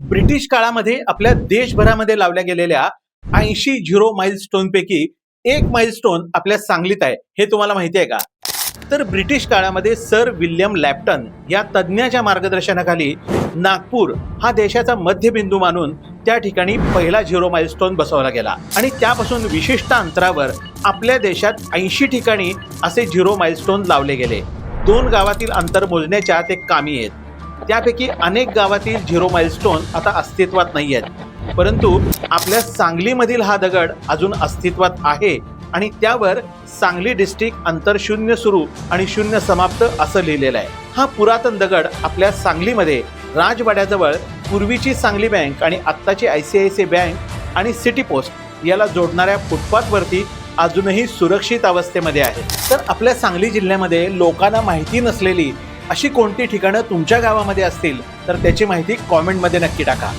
British काळामध्ये आपल्या देशभरामध्ये लावल्या गेलेल्या ऐंशी झिरो माइलस्टोन पैकी एक माइलस्टोन आपल्या सांगलीत आहे. हे तुम्हाला माहिती आहे का? तर ब्रिटिश काळामध्ये सर विल्यम लॅप्टन या तज्ज्ञाच्या मार्गदर्शनाखाली नागपूर हा देशाचा मध्यबिंदू मानून त्या ठिकाणी पहिला झिरो माइलस्टोन बसवला गेला. आणि त्यापासून विशिष्ट अंतरावर आपल्या देशात ऐंशी ठिकाणी असे झिरो माइलस्टोन लावले गेले. दोन गावातील अंतर मोजण्याच्या ते कामी आहेत. त्यापैकी अनेक गावातील झिरो माइलस्टोन आता अस्तित्वात नाही आहेत. परंतु आपल्या सांगलीमधील हा दगड अजून अस्तित्वात आहे आणि त्यावर सांगली डिस्ट्रिक्ट अंतर शून्य सुरू आणि शून्य समाप्त असं लिहिलेलं आहे. हा पुरातन दगड आपल्या सांगलीमध्ये राजवाड्याजवळ पूर्वीची सांगली बँक आणि आत्ताची I C I C bank आणि सिटी पोस्ट याला जोडणाऱ्या फुटपाथवरती अजूनही सुरक्षित अवस्थेमध्ये आहे. तर आपल्या सांगली जिल्ह्यामध्ये लोकांना माहिती नसलेली अशी कोणती ठिकाणं तुमच्या गावामध्ये असतील तर त्याची माहिती कॉमेंटमध्ये नक्की टाका.